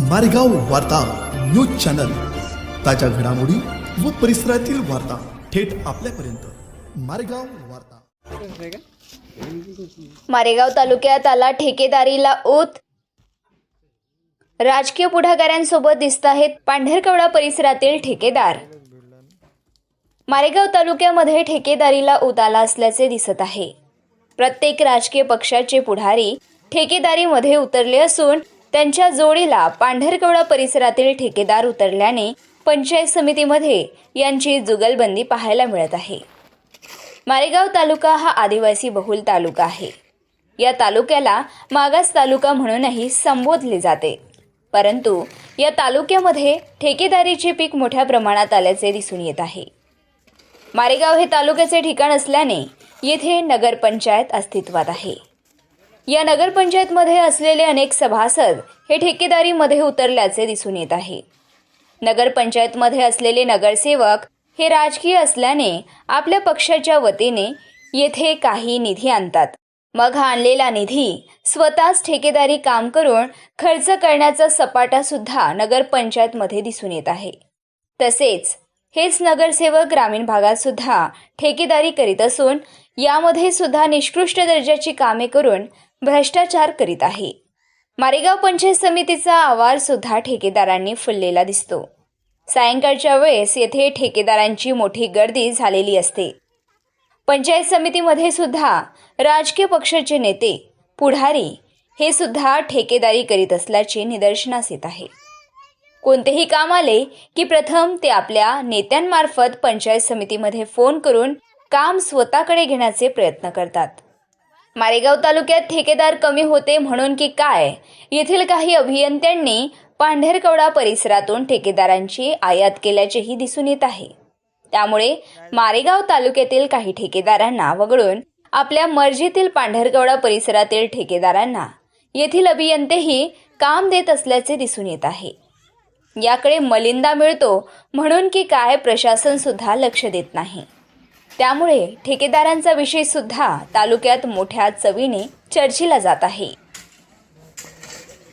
मारेगाव वार्ता news channel. ताज्या घडामोडी व परिसरातील वार्ता थेट आपल्यापर्यंत. मारेगाव वार्ता. मारेगाव तालुक्यात आला ठेकेदारीला ओत. राजकीय पुढाकारांसोबत दिसत आहेत पांढरकवडा परिसरातील ठेकेदार. मारेगाव तालुक्यामध्ये ठेकेदारीला ओत आला असल्याचे दिसत आहे. प्रत्येक राजकीय पक्षाचे पुढारी ठेकेदारीमध्ये उतरले असून त्यांच्या जोडीला पांढरकवडा परिसरातील ठेकेदार उतरल्याने पंचायत समितीमध्ये यांची जुगलबंदी पाहायला मिळत आहे. मारेगाव तालुका हा आदिवासी बहुल तालुका आहे. या तालुक्याला मागास तालुका म्हणूनही संबोधले जाते. परंतु या तालुक्यामध्ये ठेकेदारीचे पीक मोठ्या प्रमाणात आल्याचे दिसून येत आहे. मारेगाव हे तालुक्याचे ठिकाण असल्याने येथे नगरपंचायत अस्तित्वात आहे. या नगरपंचायतमध्ये असलेले अनेक सभासद हे ठेकेदारीमध्ये उतरल्याचे दिसून येत आहे. नगरपंचायतमध्ये असलेले नगरसेवक हे राजकीय असल्याने आपल्या पक्षाच्या वतीने येथे काही निधी आणतात. मग हा आणलेला निधी स्वतःच ठेकेदारी काम करून खर्च करण्याचा सपाटा सुद्धा नगरपंचायतमध्ये दिसून येत आहे. तसेच हेच नगरसेवक ग्रामीण भागात सुद्धा ठेकेदारी करीत असून यामध्ये सुद्धा निष्कृष्ट दर्जाची कामे करून भ्रष्टाचार करीत आहे. मारेगाव पंचायत समितीचा आवार सुद्धा ठेकेदारांनी फुललेला दिसतो. सायंकाळच्या वेळेस येथे ठेकेदारांची मोठी गर्दी झालेली असते. पंचायत समितीमध्ये सुद्धा राजकीय पक्षाचे नेते पुढारी हे सुद्धा ठेकेदारी करीत असल्याचे निदर्शनास येत आहे. कोणतेही काम आले की प्रथम ते आपल्या नेत्यांमार्फत पंचायत समितीमध्ये फोन करून काम स्वतःकडे घेण्याचे प्रयत्न करतात. मारेगाव तालुक्यात ठेकेदार कमी होते म्हणून की काय? येथील काही अभियंत्यांनी पांढरकवडा परिसरातून ठेकेदारांची आयात केल्याचेही दिसून येत आहे. त्यामुळे मारेगाव तालुक्यातील काही ठेकेदारांना वगळून आपल्या मर्जीतील पांढरकवडा परिसरातील ठेकेदारांना येथील अभियंतेही काम देत असल्याचे दिसून येत आहे. याकडे मलिंदा मिळतो म्हणून की काय प्रशासन सुद्धा लक्ष देत नाही. त्यामुळे ठेकेदारांचा विषय सुद्धा तालुक्यात मोठ्या चवीने चर्चेला जात आहे.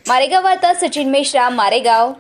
मारेगाव वार्ता सचिन मेश्राम मारेगाव.